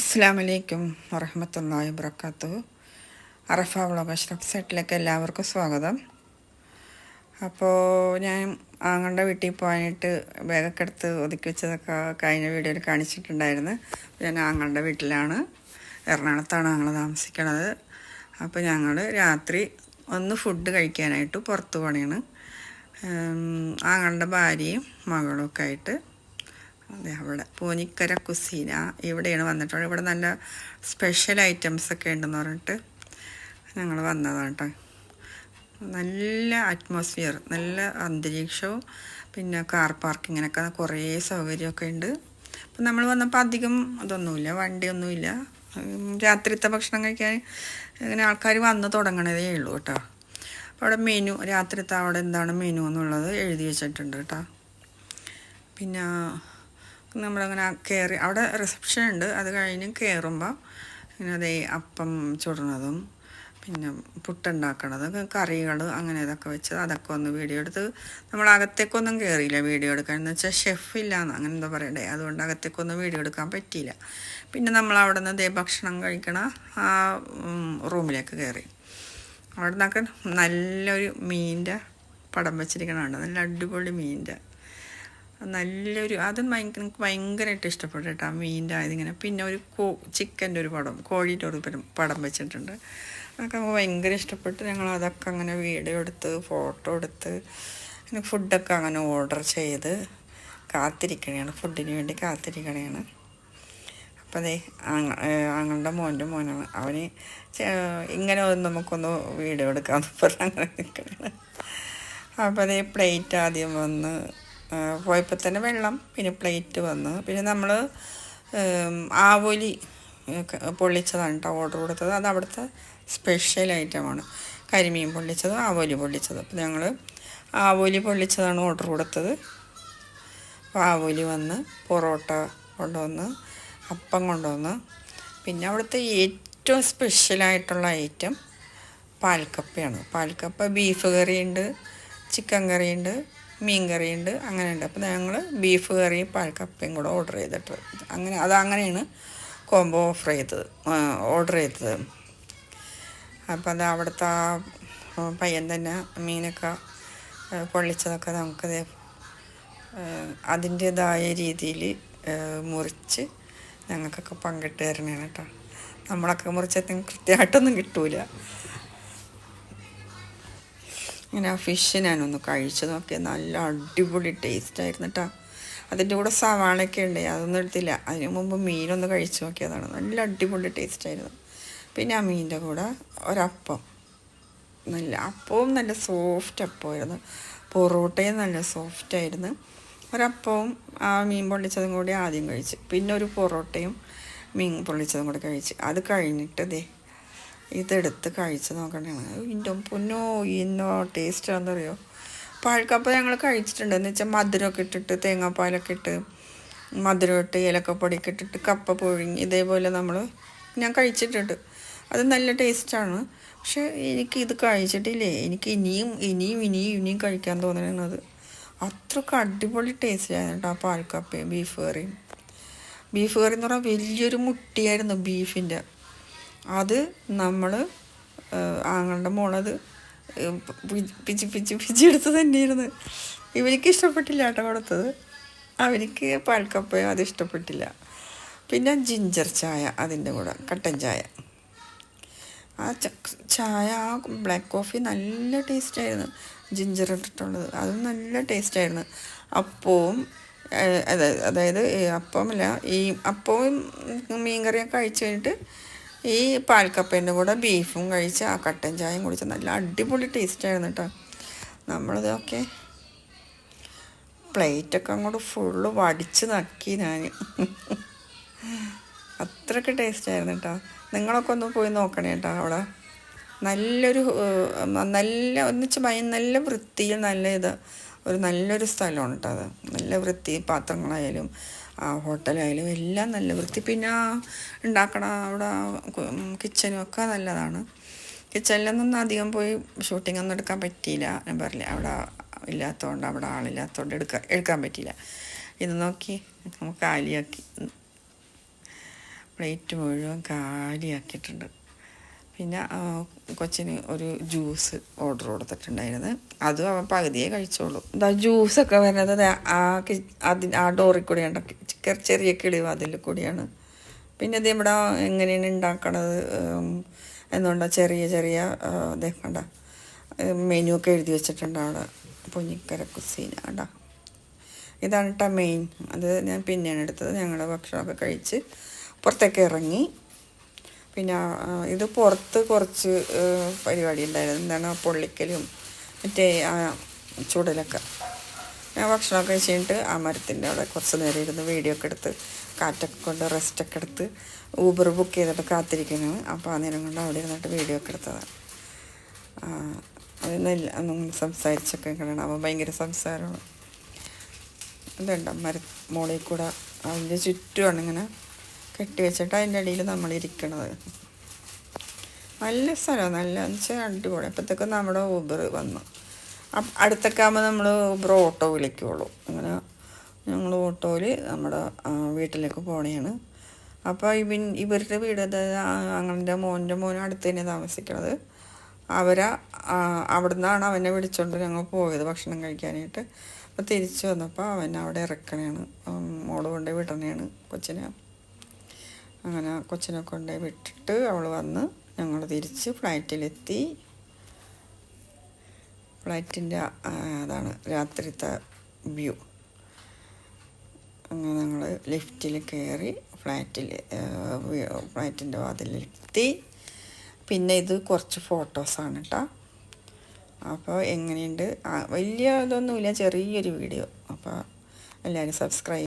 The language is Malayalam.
അസ്സാം വലൈക്കും വറഹമത്തല്ലാഹി വബർക്കാത്തു അറഫ വ്ളോഗ് അഷ്റഫ് സെറ്റിലേക്ക് എല്ലാവർക്കും സ്വാഗതം. അപ്പോൾ ഞാൻ ആങ്ങളുടെ വീട്ടിൽ പോകാനായിട്ട് ബാഗൊക്കെ ഒതുക്കി വെച്ചതൊക്കെ കഴിഞ്ഞ വീഡിയോയിൽ കാണിച്ചിട്ടുണ്ടായിരുന്നു. ഞാൻ ആങ്ങളുടെ വീട്ടിലാണ് എറണാകുളത്താണ് ഞങ്ങൾ താമസിക്കുന്നത് അപ്പോൾ ഞങ്ങൾ രാത്രി ഒന്ന് ഫുഡ് കഴിക്കാനായിട്ട് പുറത്ത് പോകണേണ് ആങ്ങളുടെ ഭാര്യയും മകളും ഒക്കെ ആയിട്ട് അതെ അവിടെ. പൂനിക്കര കുസീന ഇവിടെയാണ് വന്നിട്ടുള്ളത് ഇവിടെ നല്ല സ്പെഷ്യൽ ഐറ്റംസ് ഒക്കെ ഉണ്ടെന്ന് പറഞ്ഞിട്ട് ഞങ്ങൾ വന്നതാണ് കേട്ടോ. നല്ല അറ്റ്മോസ്ഫിയർ നല്ല അന്തരീക്ഷവും പിന്നെ കാർ പാർക്കിങ്ങിനൊക്കെ കുറേ സൗകര്യമൊക്കെ ഉണ്ട്. അപ്പം നമ്മൾ വന്നപ്പോൾ അധികം അതൊന്നുമില്ല വണ്ടിയൊന്നുമില്ല. രാത്രിത്തെ ഭക്ഷണം കഴിക്കാൻ ഇങ്ങനെ ആൾക്കാർ വന്ന് തുടങ്ങണതേ ഉള്ളൂ കേട്ടോ. അപ്പോൾ അവിടെ മെനു രാത്രിത്തെ അവിടെ എന്താണ് മെനു എന്നുള്ളത് എഴുതി വെച്ചിട്ടുണ്ട് കേട്ടോ. പിന്നെ നമ്മളങ്ങനെ കയറി അവിടെ റിസപ്ഷൻ ഉണ്ട്. അത് കഴിഞ്ഞ് കയറുമ്പോൾ ഇങ്ങനെ അതേ അപ്പം ചുടുന്നതും പിന്നെ പുട്ടുണ്ടാക്കണത് കറികൾ അങ്ങനെ ഇതൊക്കെ വെച്ച് അതൊക്കെ ഒന്ന് വീഡിയോ എടുത്ത് നമ്മൾ അകത്തേക്കൊന്നും കയറിയില്ല വീഡിയോ എടുക്കാൻ. എന്ന് വെച്ചാൽ ഷെഫ് ഇല്ലാന്ന് അങ്ങനെ എന്താ പറയണ്ടേ? അതുകൊണ്ട് അകത്തേക്കൊന്നും വീഡിയോ എടുക്കാൻ പറ്റിയില്ല. പിന്നെ നമ്മൾ അവിടെ നിന്ന് ദേ ഭക്ഷണം കഴിക്കണ ആ റൂമിലേക്ക് കയറി അവിടെ നിന്നൊക്കെ നല്ലൊരു മീനിന്റെ പടം വെച്ചിരിക്കണുണ്ട് നല്ല അടിപൊളി മീനിന്റെ നല്ലൊരു അതും ഭയങ്കര എനിക്ക് ഭയങ്കരമായിട്ട് ഇഷ്ടപ്പെട്ടു കേട്ടോ ആ മീനിന്റെ ഇതിങ്ങനെ പിന്നെ ഒരു കോ ചിക്കന്റെ ഒരു പടം കോഴിയുടെ ഒരു പടം വെച്ചിട്ടുണ്ട്. അതൊക്കെ നമുക്ക് ഭയങ്കര ഇഷ്ടപ്പെട്ട്. ഞങ്ങൾ അതൊക്കെ അങ്ങനെ വീഡിയോ എടുത്ത് ഫോട്ടോ എടുത്ത് പിന്നെ ഫുഡൊക്കെ അങ്ങനെ ഓർഡർ ചെയ്ത് കാത്തിരിക്കണയാണ്. ഫുഡിന് വേണ്ടി കാത്തിരിക്കണയാണ്. അപ്പം അതെ അങ്ങളുടെ മോന്റെ മോനാണ്. അവന് ഇങ്ങനെ നമുക്കൊന്ന് വീഡിയോ എടുക്കാമെന്ന് പറഞ്ഞ് അങ്ങനെ നിൽക്കണേ അപ്പോൾ അതേ പ്ലേറ്റ് ആദ്യം വന്ന് പോയപ്പോൾ തന്നെ വെള്ളം പിന്നെ പ്ലേറ്റ് വന്ന്. പിന്നെ നമ്മൾ ആവോലി പൊള്ളിച്ചതാണ് കേട്ടോ ഓർഡർ കൊടുത്തത്. അത് അവിടുത്തെ സ്പെഷ്യൽ ഐറ്റമാണ് കരിമീൻ പൊള്ളിച്ചതും ആവോലി പൊള്ളിച്ചത്. അപ്പോൾ ഞങ്ങൾ ആവോലി പൊള്ളിച്ചതാണ് ഓർഡർ കൊടുത്തത്. അപ്പോൾ ആവോലി വന്ന് പൊറോട്ട കൊണ്ടുവന്ന് അപ്പം കൊണ്ടുവന്ന്. പിന്നെ അവിടുത്തെ ഏറ്റവും സ്പെഷ്യലായിട്ടുള്ള ഐറ്റം പാൽക്കപ്പയാണ്. പാൽക്കപ്പ ബീഫ് കറിയുണ്ട് ചിക്കൻ കറിയുണ്ട് മീൻ കറിയുണ്ട് അങ്ങനെയുണ്ട് അപ്പോൾ ഞങ്ങൾ ബീഫ് കറിയും പാൽക്കപ്പയും കൂടെ ഓർഡർ ചെയ്തിട്ട് അങ്ങനെ അതങ്ങനെയാണ് കോംബോ ഓഫർ ചെയ്തത്. ഓർഡർ ചെയ്തത്. അപ്പോൾ അത് അവിടുത്തെ പയ്യൻ തന്നെ മീനൊക്കെ പൊള്ളിച്ചതൊക്കെ നമുക്കത് അതിന്റേതായ രീതിയിൽ മുറിച്ച് ഞങ്ങൾക്കൊക്കെ പങ്കിട്ട് തരണേണ് കേട്ടോ നമ്മളൊക്കെ മുറിച്ചതിന് കൃത്യമായിട്ടൊന്നും കിട്ടൂല. ഇങ്ങനെ ആ ഫിഷ് ഞാനൊന്ന് കഴിച്ചു നോക്കി നല്ല അടിപൊളി ടേസ്റ്റ് ആയിരുന്നു കേട്ടോ അതിന്റെ കൂടെ സവാളയൊക്കെ ഉണ്ട്. അതൊന്നും എടുത്തില്ല. അതിന് മുമ്പ് മീനൊന്ന് കഴിച്ച് നോക്കിയതാണ്. നല്ല അടിപൊളി ടേസ്റ്റ് ആയിരുന്നു. പിന്നെ ആ മീന്റെ കൂടെ ഒരപ്പം. നല്ല അപ്പവും നല്ല സോഫ്റ്റ് അപ്പമായിരുന്നു. പൊറോട്ടയും നല്ല സോഫ്റ്റ് ആയിരുന്നു. ഒരപ്പവും ആ മീൻ പൊള്ളിച്ചതും കൂടി ആദ്യം കഴിച്ച്. പിന്നെ ഒരു പൊറോട്ടയും മീൻ പൊള്ളിച്ചതും കൂടി കഴിച്ച്. അത് കഴിഞ്ഞിട്ട് ദേ ഇതെടുത്ത് കഴിച്ച് നോക്കണേ ഇന്റെ പൊന്നോ ഇന്നോ ടേസ്റ്റ് ആണെന്നറിയോ പാഴ്ക്കപ്പം ഞങ്ങൾ കഴിച്ചിട്ടുണ്ട്. എന്ന് വെച്ചാൽ മധുരമൊക്കെ ഇട്ടിട്ട് തേങ്ങാപ്പാലൊക്കെ ഇട്ട് മധുരം ഇട്ട് ഏലക്കപ്പൊടിയൊക്കെ ഇട്ടിട്ട് കപ്പ പുഴുങ്ങി ഇതേപോലെ നമ്മൾ ഞാൻ കഴിച്ചിട്ടുണ്ട്. അത് നല്ല ടേസ്റ്റാണ്. പക്ഷേ എനിക്ക് ഇത് കഴിച്ചിട്ടില്ലേ? എനിക്ക് ഇനിയും ഇനിയും ഇനിയും ഇനിയും കഴിക്കാൻ തോന്നണത് അത്രയ്ക്ക് അടിപൊളി ടേസ്റ്റ് ആയിരുന്നു ആ പാൽക്കപ്പയും ബീഫ് കറിയും. ബീഫ് കറി എന്ന് പറഞ്ഞാൽ വലിയൊരു മുട്ടിയായിരുന്നു ബീഫിന്റെ അത് നമ്മൾ ആങ്ങളുടെ മോളത് പിച്ചി പിച്ചി പിച്ചി എടുത്ത് തന്നെയായിരുന്നു. ഇവർക്ക് ഇഷ്ടപ്പെട്ടില്ല കേട്ടോ കൊടുത്തത്. അവർക്ക് പാൽക്കപ്പയോ അത് ഇഷ്ടപ്പെട്ടില്ല. പിന്നെ ജിഞ്ചർ ചായ അതിന്റെ കൂടെ കട്ടൻ ചായ. ആ ചായ ആ ബ്ലാക്ക് കോഫി നല്ല ടേസ്റ്റായിരുന്നു ജിഞ്ചർ ഇട്ടിട്ടുള്ളത്. അതും നല്ല ടേസ്റ്റായിരുന്നു. അപ്പവും അതായത് അപ്പമല്ല ഈ അപ്പവും മീൻകറിയൊക്കെ അഴിച്ചു കഴിഞ്ഞിട്ട് ഈ പാൽക്കപ്പേന്റെ കൂടെ ബീഫും കഴിച്ച് ആ കട്ടൻ ചായയും കുടിച്ച് നല്ല അടിപൊളി ടേസ്റ്റായിരുന്നു കേട്ടോ നമ്മളിതൊക്കെ പ്ലേറ്റൊക്കെ അങ്ങോട്ട് ഫുള്ള് വടിച്ച് നക്കി ഞാൻ അത്രയ്ക്ക് ടേസ്റ്റ് ആയിരുന്നു കേട്ടോ നിങ്ങളൊക്കെ ഒന്ന് പോയി നോക്കണേ കേട്ടോ അവിടെ. നല്ലൊരു നല്ല ഒന്നിച്ച് ഭയ നല്ല വൃത്തിയിൽ നല്ല ഇത് ഒരു നല്ലൊരു സ്ഥലമാണ് കേട്ടോ അത്. നല്ല വൃത്തി പാത്രങ്ങളായാലും ആ ഹോട്ടലായാലും എല്ലാം നല്ല വൃത്തി. പിന്നെ ഉണ്ടാക്കണ അവിടെ കിച്ചനും ഒക്കെ നല്ലതാണ്. കിച്ചണിലൊന്നും അധികം പോയി ഷൂട്ടിംഗ് ഒന്നും എടുക്കാൻ പറ്റിയില്ല ഞാൻ പറഞ്ഞില്ല. അവിടെ ഇല്ലാത്തതുകൊണ്ട് അവിടെ ആളില്ലാത്തതുകൊണ്ട് എടുക്കാൻ എടുക്കാൻ പറ്റിയില്ല. ഇത് നോക്കി നമുക്ക് കാലിയാക്കി. പ്ലേറ്റ് മുഴുവൻ കാലിയാക്കിയിട്ടുണ്ട്. പിന്നെ കൊച്ചിന് ഒരു ജ്യൂസ് ഓർഡർ കൊടുത്തിട്ടുണ്ടായിരുന്നു. അതും അവൻ പകുതിയേ കഴിച്ചോളൂ. എന്താ ജ്യൂസൊക്കെ വരുന്നത് ആ അതിന് ആ ഡോറിൽ കൂടിയാണ് ചെറിയ കിളിവ് അതിൽ കൂടിയാണ്. പിന്നെ ഇത് ഇവിടെ എങ്ങനെയാണ് ഉണ്ടാക്കണത് എന്നുണ്ടോ ചെറിയ ചെറിയ ഇതേക്കണ്ട മെനു ഒക്കെ എഴുതി വെച്ചിട്ടുണ്ട് അവിടെ പൊന്നിക്കര കുസീന ഇതാണ് കേട്ടോ മെയിൻ അത് ഞാൻ പിന്നെയാണ് എടുത്തത്. ഞങ്ങളുടെ ഭക്ഷണമൊക്കെ കഴിച്ച് പുറത്തേക്ക് ഇറങ്ങി. പിന്നെ ഇത് പുറത്ത് കുറച്ച് പരിപാടി ഉണ്ടായിരുന്നു. എന്താണ് പൊള്ളിക്കലും മറ്റേ ചുടലൊക്കെ. ഞാൻ ഭക്ഷണമൊക്കെ കഴിച്ചിട്ട് ആ മരത്തിന്റെ അവിടെ കുറച്ച് നേരം ഇരുന്ന് വീഡിയോ ഒക്കെ എടുത്ത് കാറ്റൊക്കെ കൊണ്ട് റെസ്റ്റൊക്കെ എടുത്ത് ഊബർ ബുക്ക് ചെയ്തിട്ട് കാത്തിരിക്കുന്നു. അപ്പോൾ ആ നേരം കൊണ്ട് അവിടെ ഇരുന്നിട്ട് വീഡിയോ ഒക്കെ എടുത്തതാണ്. അത് നല്ല സംസാരിച്ചൊക്കെ കിടണം അവൻ ഭയങ്കര സംസാരമാണ്. ഇതുണ്ടോ മര മോളിൽ കൂടെ അതിന്റെ ചുറ്റുമാണ് ഇങ്ങനെ കെട്ടി വെച്ചിട്ട് അതിന്റെ ഇടയിൽ നമ്മൾ ഇരിക്കണത് നല്ല സ്ഥലമാണ് നല്ല വെച്ചാൽ അടിപൊളി. അപ്പോഴത്തേക്കും നമ്മുടെ ഊബർ വന്നു. അപ്പ- അടുത്തൊക്കെ ആകുമ്പോൾ നമ്മൾ ഊബർ ഓട്ടോ വിളിക്കുള്ളൂ. അങ്ങനെ ഞങ്ങൾ ഓട്ടോയിൽ നമ്മുടെ വീട്ടിലേക്ക് പോണേയാണ് അപ്പോൾ ഇവൻ ഇവരുടെ വീട് അങ്ങനെ മോന്റെ മോൻ അടുത്ത് തന്നെ താമസിക്കണത്. അവരെ അവിടെ അവിടുന്നാണ് അവനെ വിളിച്ചുകൊണ്ട് ഞങ്ങൾ പോയത് ഭക്ഷണം കഴിക്കാനായിട്ട്. അപ്പോൾ തിരിച്ചു വന്നപ്പോൾ അവൻ അവിടെ ഇറക്കണേണ്. മോൾ കൊണ്ട് വിടണേണ് കൊച്ചിനെ. അങ്ങനെ കൊച്ചിനെ കൊണ്ടേ വിട്ടിട്ട് അവൾ വന്ന് ഞങ്ങൾ തിരിച്ച് ഫ്ലൈറ്റിലെത്തി. ഫ്ലൈറ്റിന്റെ അതാണ് രാത്രിത്തെ വ്യൂ. അങ്ങനെ ഞങ്ങൾ ലിഫ്റ്റിൽ കയറി ഫ്ലാറ്റിൽ ഫ്ലാറ്റിന്റെ വാതിലെത്തി പിന്നെ ഇത് കുറച്ച് ഫോട്ടോസാണ് കേട്ടോ അപ്പോൾ എങ്ങനെയുണ്ട്? വലിയ ഇതൊന്നുമില്ല ചെറിയൊരു വീഡിയോ. അപ്പോൾ എല്ലാവരും സബ്സ്ക്രൈബ്